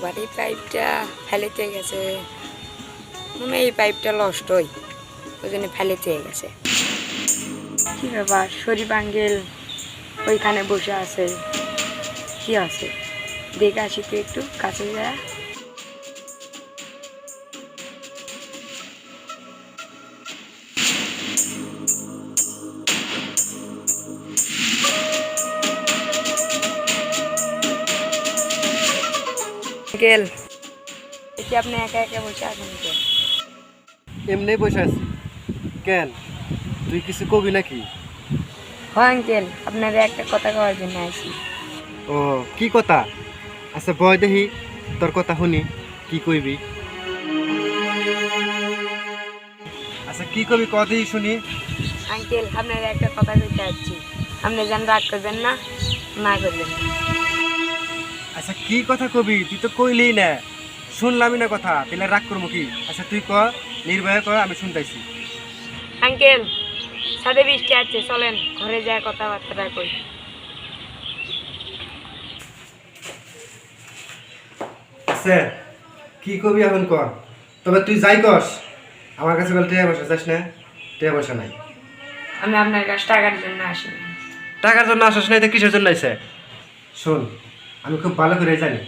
ব্যাপার এই পাইপটা ফেলেতে গেছে। মনে এই পাইপটা নষ্ট হই ওই জন্য ফেলেতে গেছে। কি ব্যাপার? শরীফ আঙ্গেল ওইখানে বসে আছে। কি আছে? দেখে আসি তো একটু কাছে যায়। আঙ্কেল কি আপনি একা একা বসে আছেন তো এমনি বসে আছি। কেন? তুই কিছু কবি নাকি? হয় আঙ্কেল আপনারা একটা কথা কওয়ার জন্য আসি। ও কি কথা? আচ্ছা বয় দেখি তোর কথা শুনি কি কইবি? আচ্ছা কি কবি কদি শুনি? আঙ্কেল আপনারা একটা কথা কইতে আসছি। আপনি যেন রাগ করবেন না না করবেন না। আচ্ছা কি কথা কবি? তুই তো কইলি না। শুনলামই না কথা। তাহলে রাগ করব কি? আচ্ছা তুই ক নির্ভয় কর আমি শুনতেছি আঙ্কেল সাথে বৃষ্টি আছে চলেন ঘরে যায় কথাবার্তা কই। আচ্ছা কি কবি এখন কর তবে তুই যাই কস। আমার কাছে বল টেয়া পয়সা চাস না টেয়া পয়সা নাই। আমি আপনার কাছে টাকার জন্য আসিনি। টাকার জন্য আসিস নাই তো কিসের জন্য আইসে শোন আমি খুব ভালো করে জানি।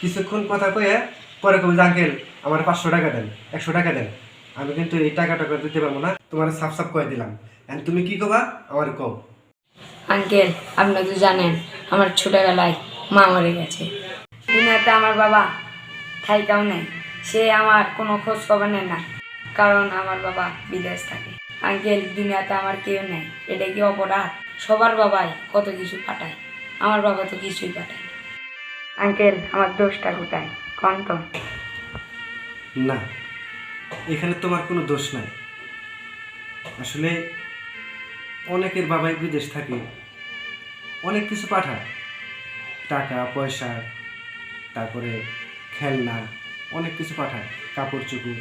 কিছুক্ষণ কথা কয়ে পরে কবি আঙ্কেল, আমার পাঁচশো টাকা দেন, একশো টাকা দেন। আমি কিন্তু এই টাকা টাকা দিতে পারব না, তোমার সাফ সাফ করে দিলাম। এখন তুমি কি কবা? আমার কও। আঙ্কেল, আপনি তো জানেন, আমার ছোটবেলায় মা মরে গেছে। দুনিয়াতে আমার বাবা থাইকাও নেই, সে আমার কোনো খোঁজ খবর নেয় না, কারণ আমার বাবা বিদেশ থাকে। আঙ্কেল, দুনিয়াতে আমার কেউ নেই, এটা কি অপরাধ? সবার বাবাই কত কিছু পাঠায়, আমার বাবা তো কিছুই পাঠায়। আঙ্কেল, আমার দোষটা কোথায়? কন তো? না, এখানে তোমার কোনো দোষ নাই। আসলে অনেকের বাবাই বিদেশ থাকে, অনেক কিছু পাঠায়। টাকা, পয়সা, তারপরে খেলনা, অনেক কিছু পাঠায়, কাপড় চুপড়।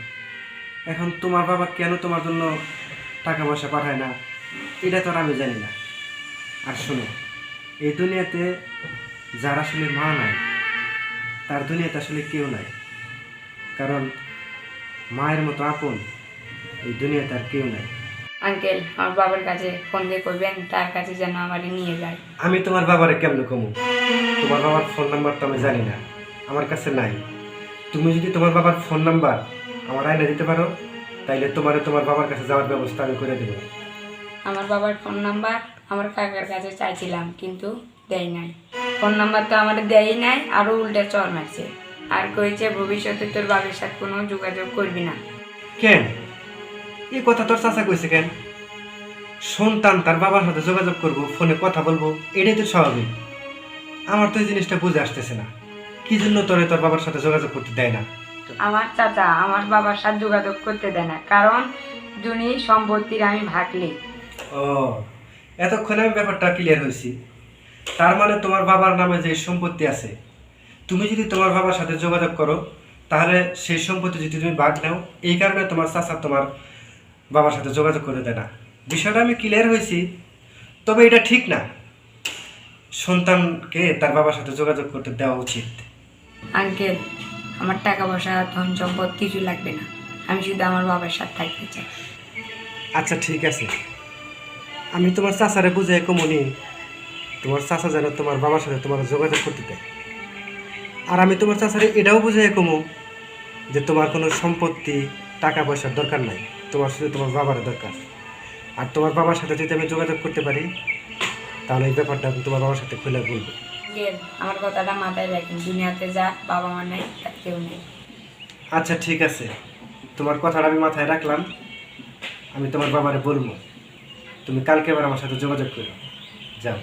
এখন তোমার বাবা কেন তোমার জন্য টাকা পয়সা পাঠায় না? এটা তো আমি জানি না। আর শোনো, এই দুনিয়াতে যার আসলে মা নাই তার দুনিয়াতে আসলে কেউ নাই। কারণ মায়ের মতো আপন এই দুনিয়াতে আর কেউ নাই। আঙ্কেল আমার বাবার কাছে ফোন দিয়ে করবেন তার কাছে যেন আমারে নিয়ে যায়। আমি তোমার বাবারে কেমনে কমু? তোমার বাবার ফোন নাম্বার তো আমি জানি না আমার কাছে নাই। তুমি যদি তোমার বাবার ফোন নাম্বার আমার আইনা দিতে পারো তাইলে তোমারে তোমার বাবার কাছে যাওয়ার ব্যবস্থা আমি করে দেবো। আমার বাবার ফোন নাম্বার আমার কাকার কাছে চাইছিলাম কিন্তু দেয় নাই। ফোন নাম্বার তো আমার দেয়ই নাই আরও উল্টে চর মারছে। আর কইছে ভবিষ্যতে তোর বাবার সাথে কোনো যোগাযোগ করবি না। কেন? এই কথা তোর চাচা কইছে কেন? সন্তান তার বাবার সাথে যোগাযোগ করব ফোনে কথা বলব এটাই তো স্বাভাবিক। আমার তো এই জিনিসটা বুঝে আসতেছে না। কি জন্য তোরে তোর বাবার সাথে যোগাযোগ করতে দেয় না? আমার চাচা আমার বাবার সাথে যোগাযোগ করতে দেয় না কারণ জুনি সম্পত্তির আমি ভাগলি ও এতক্ষণে আমি ব্যাপারটা ক্লিয়ার হয়েছি। তার মানে তোমার বাবার নামে যে সম্পত্তি আছে তুমি যদি তোমার বাবার সাথে যোগাযোগ করো তাহলে সেই সম্পত্তি যদি তুমি ভাগ নাও এই কারণে তোমার চাচা তোমার বাবার সাথে যোগাযোগ করতে দেয় না। বিষয়টা আমি ক্লিয়ার হয়েছি তবে এটা ঠিক না। সন্তানকে তার বাবার সাথে যোগাযোগ করতে দেওয়া উচিত। আঙ্কেল আমার টাকা পয়সা ধন সম্পদ কিছু লাগবে না। আমি শুধু আমার বাবার সাথে থাকতে চাই। আচ্ছা ঠিক আছে। আমি তোমার চাচারে বুঝে কমনি। তোমার চাচা যেন তোমার বাবার সাথে তোমার যোগাযোগ করতে দেয় আর আমি তোমার চাচারে এটাও বুঝে কমু যে তোমার কোনো সম্পত্তি টাকা পয়সার দরকার নাই। তোমার শুধু তোমার বাবার দরকার। আর তোমার বাবার সাথে যদি আমি যোগাযোগ করতে পারি তাহলে এই ব্যাপারটা আমি তোমার বাবার সাথে খুলে বলব। আমার কথাটা মাথায় রাখেন দুনিয়াতে যা বাবা মা নেই কেউ নেই। আচ্ছা ঠিক আছে। তোমার কথাটা আমি মাথায় রাখলাম। আমি তোমার বাবারে বলব। তুমি কালকে আবার আমার সাথে যোগাযোগ করো। যাও।